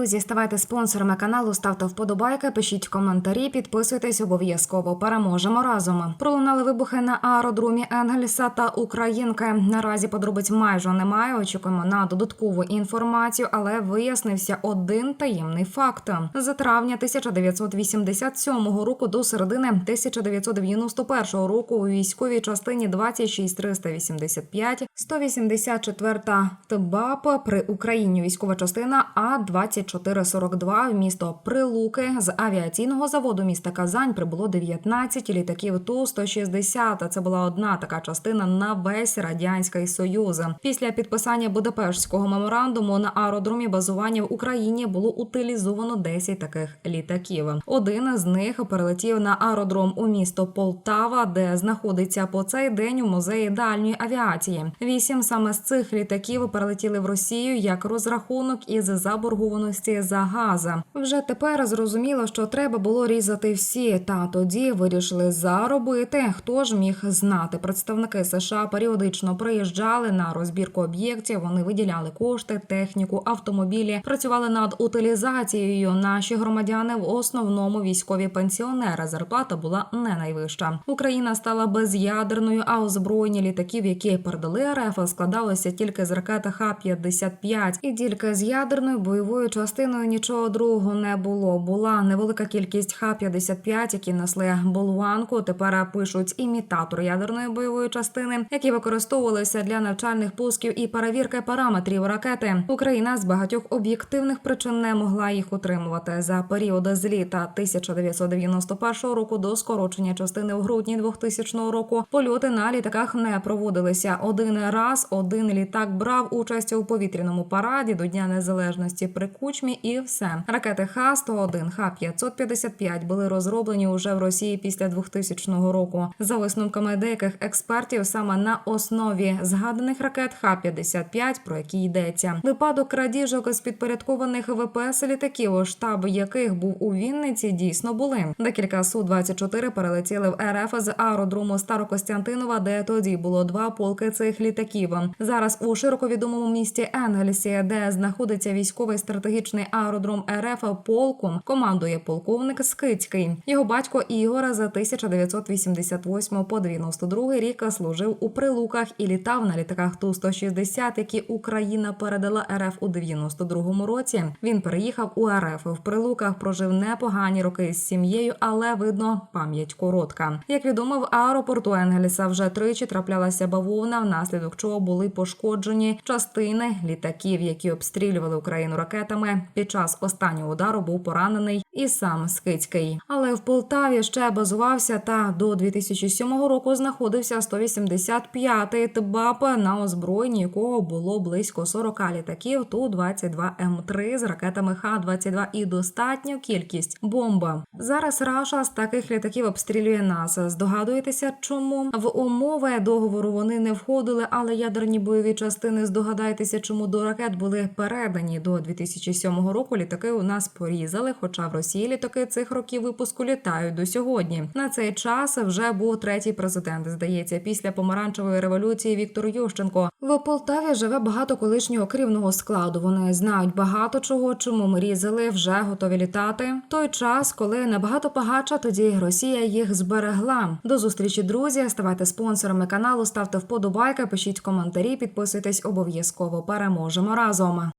друзі, ставайте спонсорами каналу, ставте вподобайки, пишіть коментарі, підписуйтесь обов'язково. Переможемо разом. Пролунали вибухи на аеродромі Енгельса та Українки. Наразі подробиць майже немає. Очікуємо на додаткову інформацію, але вияснився один таємний факт. З травня 1987 року до середини 1991 року у військовій частині 26385 184 ТБАП при Україні військова частина А 2442 в місто Прилуки з авіаційного заводу міста Казань прибуло 19 літаків ту 160 Це була одна така частина на весь радянський союз. Після підписання Будапештського меморандуму на аеродромі базування в Україні було утилізовано 10 таких літаків. Один з них перелетів на аеродром у місто Полтава, де знаходиться по цей день у музеї дальньої авіації. Вісім саме з цих літаків перелетіли в Росію як розрахунок із заборгованості за газ. Вже тепер зрозуміло, що треба було різати всі. Та тоді вирішили заробити. Хто ж міг знати? Представники США періодично приїжджали на розбірку об'єктів. Вони виділяли кошти, техніку, автомобілі, працювали над утилізацією. Наші громадяни в основному військові пенсіонери. Зарплата була не найвища. Україна стала без'ядерною, а озброєння літаків, які передали РФ, складалося тільки з ракети Х-55. І тільки з ядерною бойовою частиною нічого другого не було. Була невелика кількість Х-55, які несли болванку. Тепер пишуть імітатор ядерної бойової частини, які використовувалися для навчальних пусків і перевірки параметрів ракети. Україна з багатьох об'єктивних причин не могла їх утримувати за період з літа 1991 року до скорочення частини в грудні 2000 року. Польоти на літаках не проводилися. Один раз один літак брав участь у повітряному параді до Дня Незалежності при кучмі, і все. Ракети Х-101, Х-555 були розроблені уже в Росії після 2000 року. За висновками деяких експертів, саме на основі згаданих ракет Х-55, про які йдеться, випадок крадіжок з підпорядкованих ВПС літаків, штаб яких був у Вінниці, дійсно були. Декілька су 24 перелетіли в РФ з аеродрому Старокостянтинова, де тоді було два полки цих літаків. Зараз у широко відомому місті Енгельсі, де знаходиться військовий стратегічний аеродром РФ полком, командує полковник Скицький. Його батько Ігор за 1988 по 92 рік служив у прилуках і літав на літаках Ту-160, які Україна передала РФ у 92 році. Він переїхав у РФ в прилуках, прожив непогані роки з сім'єю, але видно, пам'ять коротка. Як відомо, в аеропорту Енгельса вже тричі траплялася бавовна, внаслідок чого були пошкоджені частини літаків, які обстрілювали Україну ракетами. Під час останнього удару був поранений і сам Скицький. Але в Полтаві ще базувався та до 2007 року знаходився 185-й ТБАП, на озброєнні якого було близько 40 літаків Ту-22 М3 з ракетами Х-22 і достатню кількість бомба. Зараз Раша з таких літаків обстрілює нас. Здогадуєтеся, чому в умови договору вони не входили, але ядерні бойові частини здогадайтеся, чому до ракет були передані до 2007 року. Літаки у нас порізали, хоча в Росії літаки цих років випуску літають до сьогодні. На цей час вже був третій президент. Здається, після помаранчевої революції Віктор Ющенко. В Полтаві живе багато колишнього керівного складу. Вони знають багато чого, чому ми різали, вже готові літати. Той час, коли набагато багача, тоді Росія їх зберегла. До зустрічі, друзі. Ставайте спонсорами каналу, ставте вподобайки, пишіть коментарі, підписуйтесь обов'язково. Переможемо разом.